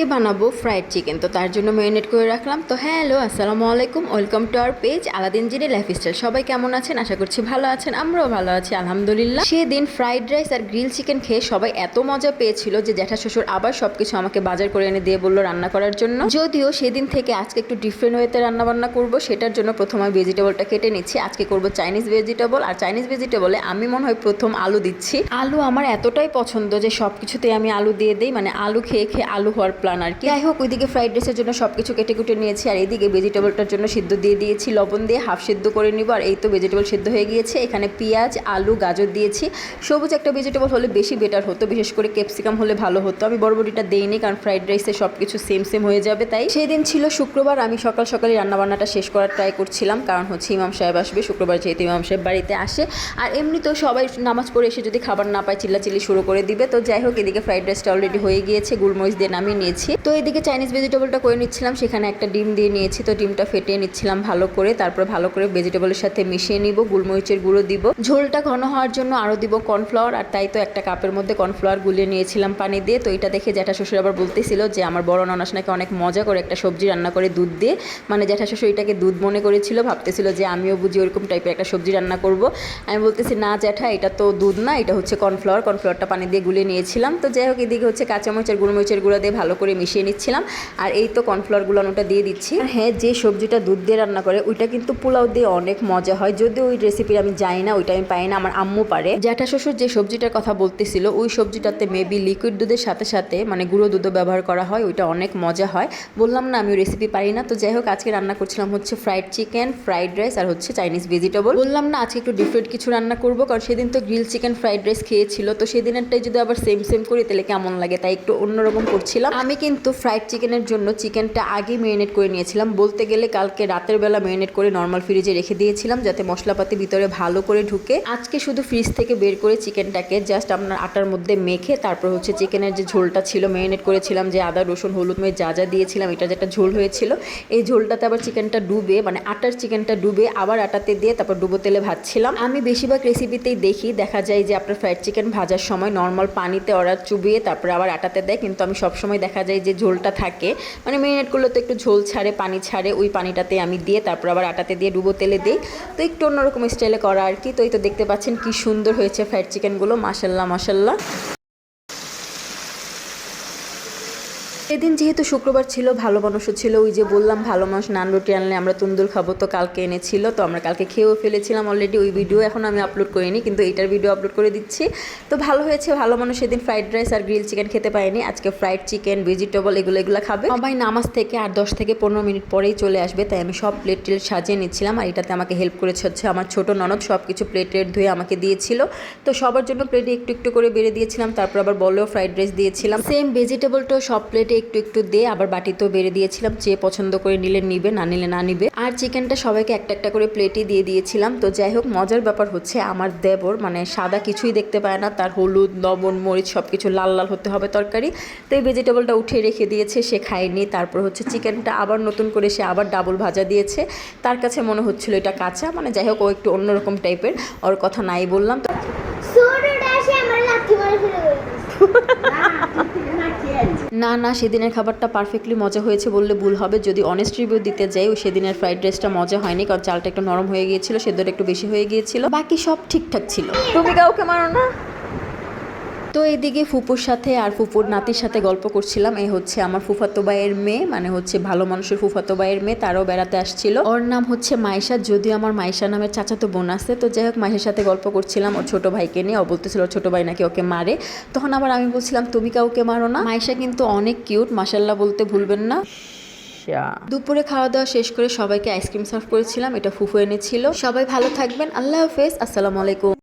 আজকে বানাবো fried chicken তো তার জন্য ম্যারিনেট করে রাখলাম। তো হ্যালো আসসালামু আলাইকুম। Welcome to our page Aladin Jiri lifestyle সবাই কেমন আছেন? আশা করছি ভালো আছেন। আমরাও ভালো আছি, আলহামদুলিল্লাহ। সেদিন ফ্রাইড রাইস আর গ্রিল চিকেন খেয়ে সবাই এত মজা পেয়েছিল যে জ্যাঠা শ্বশুর আবার সবকিছু আমাকে বাজার করে এনে দিয়ে বলল রান্না করার জন্য। যদিও সেদিন থেকে আজকে একটু ডিফারেন্ট ওয়েতে রান্না বান্না করব, সেটার জন্য প্রথমে ভেজিটেবলটা কেটে নিচ্ছি। আজকে করব চাইনিজ ভেজিটেবল আর চাইনিজ ভেজিটেবলে আমি মনে হয় প্রথম আলু দিচ্ছি। আলু আমার এতটাই পছন্দ যে সব কিছুতে আমি আলু দিয়ে দিই। মানে আলু খেয়ে খেয়ে আলু হওয়ার প্ল্যান আর কি। যাই হোক, ওইদিকে ফ্রাইড রাইসের জন্য সব কিছু কেটে কুটে নিয়েছি, আর এইদিকে ভেজিটেবলটার জন্য সিদ্ধ দিয়ে দিয়েছি লবণ দিয়ে হাফ সিদ্ধ করে নিব, আর এই তো ভেজিটেবল সিদ্ধ হয়ে গিয়েছে। এখানে পেঁয়াজ, আলু, গাজর দিয়েছি। সবুজ একটা ভেজিটেবল হলে বেশি বেটার হতো, বিশেষ করে ক্যাপসিকাম হলে ভালো হতো। আমি বড়বড়িটা দেইনি, কারণ ফ্রাইড রাইসে সব কিছু সেম সেম হয়ে যাবে তাই। সেই দিন ছিল শুক্রবার, আমি সকাল সকালে রান্নাবান্নাটা শেষ করার ট্রাই করছিলাম, কারণ হচ্ছে ইমাম সাহেব আসবে, শুক্রবার যেহেতু ইমাম সাহেব বাড়িতে আসে। আর এমনিতেও সবাই নামাজ পড়ে এসে যদি খাবার না পায়, চিল্লাচিল্লি শুরু করে দিবে। তো যাই হোক, এদিকে ফ্রাইড রাইসটা অলরেডি হয়ে গিয়েছে গুলমরিচ দিয়ে নামিয়ে নিয়েছি। তো এদিকে চাইনিজ ভেজিটেবলটা করে নিচ্ছিলাম, সেখানে একটা ডিম দিয়ে নিয়েছি। তো ডিমটা ফেটিয়ে নিচ্ছিলাম ভালো করে। তারপর ভালো করে ভেজিটেবলের সাথে মিশিয়ে নিব, গুলমরিচের গুঁড়ো দিব। ঝোলটা ঘন হওয়ার জন্য আরও দিব কর্নফ্লাওয়ার আর তাই তো একটা কাপের মধ্যে কর্নফ্লাওয়ার গুলিয়ে নিয়েছিলাম পানি দিয়ে। তো এটা দেখে জ্যাঠা শ্বশুর আবার বলতেছিল যে, আমার বড় ননাস নাকি অনেক মজা করে একটা সবজি রান্না করে দুধ দিয়ে। মানে জ্যাঠা শ্বশুর এটাকে দুধ মনে করেছিল, ভাবতেছিল যে, আমিও বুঝি ওরকম টাইপের একটা সবজি রান্না করব। আমি বলতেছি, না জ্যাঠা, এটা তো দুধ না, এটা হচ্ছে কর্নফ্লাওয়ার কর্নফ্লাওয়ারটা পানি দিয়ে গুলিয়ে নিয়েছিলাম। তো যাই হোক, এদিকে হচ্ছে কাঁচামরিচের গুঁড়োমরিচের গুঁড়ো দিয়ে ভালো করে মিশিয়ে নিচ্ছিলাম। আর এই তো কর্নফ্লাওয়ার ওটা দিয়ে দিচ্ছি। হ্যাঁ যে সবজিটা দুধ দিয়ে রান্না করে, ওইটা কিন্তু পোলাও দিয়ে অনেক মজা হয়। যদিও ওই রেসিপি আমি জানি না, ওইটা আমি পাই না, আমার আম্মু পারে। জ্যাঠা শ্বশুর যে সবজিটার কথা বলতেছিল, ওই সবজিটাতে মেবি লিকুইড দুধের সাথে সাথে মানে গুঁড়ো দুধও ব্যবহার করা হয়, ওইটা অনেক মজা হয়। বললাম না, আমি রেসিপি পারি না। তো যাই হোক, আজকে রান্না করছিলাম হচ্ছে ফ্রাইড চিকেন ফ্রাইড রাইস আর হচ্ছে চাইনিজ ভেজিটেবল বললাম না, আজকে একটু ডিফারেন্ট কিছু রান্না করব, কারণ সেদিন তো গ্রিল চিকেন ফ্রাইড রাইস খেয়েছিল। তো সেদিনেরটাই যদি আবার সেম সেম করি, তাহলে কেমন লাগে? তাই একটু অন্যরকম করছিলাম। কিন্তু ফ্রাইড চিকেনের জন্য চিকেনটা আগে ম্যারিনেট করে নিয়েছিলাম। বলতে গেলে কালকে রাতের বেলা ম্যারিনেট করে নর্মাল ফ্রিজে রেখে দিয়েছিলাম যাতে মশলাপাতি ভিতরে ভালো করে ঢুকে। আজকে শুধু ফ্রিজ থেকে বের করে চিকেনটাকে জাস্ট আপনার আটার মধ্যে মেখে তারপর হচ্ছে চিকেনের যে ঝোলটা ছিল ম্যারিনেট করেছিলাম, যে আদা, রসুন, হলুদ মেয়ে যা যা দিয়েছিলাম, এটা যেটা ঝোল হয়েছিল, এই ঝোলটাতে আবার চিকেনটা ডুবে মানে আটার চিকেনটা ডুবে আবার আটাতে দিয়ে তারপর ডুবো তেলে ভাজছিলাম। আমি বেশিরভাগ রেসিপিতেই দেখি, দেখা যায় যে আপনার ফ্রাইড চিকেন ভাজার সময় নর্মাল পানিতে ওরা চুবিয়ে তারপর আবার আটাতে দেয়, কিন্তু আমি সবসময় দেখা যায় যে ঝোলটা থাকে। মানে মেরিনেট করলে তো একটু ঝোল ছাড়ে, পানি ছাড়ে, ওই পানিটাতে আমি দিয়ে তারপর আবার আটাতে দিয়ে ডুবো তেলে দিই। তো একটু অন্যরকম স্টাইলে করা আর কি। তো এই তো দেখতে পাচ্ছেন কি সুন্দর হয়েছে ফ্রাইড চিকেনগুলো মাসাল্লাহ মাসাল্লাহ এদিন যেহেতু শুক্রবার ছিল, ভালো মানুষও ছিল, ওই যে বললাম, ভালো মানুষ নান রুটি আনলে আমরা তুন্দুর খাব, তো কালকে এনেছিল, তো আমরা কালকে খেয়েও ফেলেছিলাম অলরেডি ওই ভিডিও এখন আমি আপলোড করিনি, কিন্তু এইটার ভিডিও আপলোড করে দিচ্ছি। তো ভালো হয়েছে, ভালো মানুষ সেদিন ফ্রাইড রাইস আর গ্রিল চিকেন খেতে পায়নি আজকে ফ্রাইড চিকেন ভেজিটেবল এগুলো এগুলো খাবে। সবাই নামাজ থেকে আর দশ থেকে পনেরো মিনিট পরেই চলে আসবে, তাই আমি সব প্লেট টেল সাজিয়ে নিচ্ছিলাম, আর এটাতে আমাকে হেল্প করেছে হচ্ছে আমার ছোট ননদ সব কিছু প্লেট টেট ধুয়ে আমাকে দিয়েছিল। তো সবার জন্য প্লেটে একটু একটু করে বেড়ে দিয়েছিলাম, তারপর আবার বলেও ফ্রাইড রাইস দিয়েছিলাম। সেম ভেজিটেবলটাও সব প্লেটে একটু একটু দিয়ে আবার বাটিতেও বেড়ে দিয়েছিলাম, যে পছন্দ করে নিলে নিবে, না নিলে না নিবে। আর চিকেনটা সবাইকে একটা একটা করে প্লেটই দিয়ে দিয়েছিলাম। তো যাই হোক, মজার ব্যাপার হচ্ছে আমার দেবর মানে সাদা কিছুই দেখতে পায় না, তার হলুদ, লবণ, মরিচ সব কিছু লাল লাল হতে হবে তরকারি। তো এই ভেজিটেবলটা উঠে রেখে দিয়েছে, সে খায়নি। তারপর হচ্ছে চিকেনটা আবার নতুন করে সে আবার ডাবল ভাজা দিয়েছে। তার কাছে মনে হচ্ছিল এটা কাঁচা মানে যাই হোক ও একটু অন্যরকম টাইপের ওর কথা নাই বললাম তো ছোটটা এসে আমার লাথি মারে ফেলে না না, সেদিনের খাবারটা পারফেক্টলি মজা হয়েছে বললে ভুল হবে। যদি অনেস্ট রিভিউ দিতে যাই, ওই সেদিনের ফ্রাইড রাইসটা মজা হয়নি, কারণ চালটা একটু নরম হয়ে গিয়েছিল, সেদ্ধটা একটু বেশি হয়ে গিয়েছিল। বাকি সব ঠিকঠাক ছিল। তুমি কাউকে মারো না। তো এইদিকে ফুপুর সাথে আর ফুপুর নাতির সাথে গল্প করছিলাম। এই হচ্ছে আমার ফুফাতো ভাইয়ের মেয়ে মানে হচ্ছে ভালো মানুষের ফুফাতো ভাইয়ের মেয়ে তারও বেড়াতে আসছিল। ওর নাম হচ্ছে মাইশা যদিও আমার মাইশা নামের চাচাতো বোন আছে। তো যাই হোক মাইশার সাথে গল্প করছিলাম ওর ছোট ভাইকে নিয়ে। ও বলতেছিল ছোট ভাই নাকি ওকে মারে? তখন আবার আমি বলছিলাম তুমি কাউকে মারো না। মাইশা কিন্তু অনেক কিউট মাসাল্লাহ বলতে ভুলবেন না। দুপুরে খাওয়া দাওয়া শেষ করে সবাইকে আইসক্রিম সার্ভ করেছিলাম। এটা ফুফু এনেছিল। সবাই ভালো থাকবেন। আল্লাহ হাফেজ। আসসালামু আলাইকুম।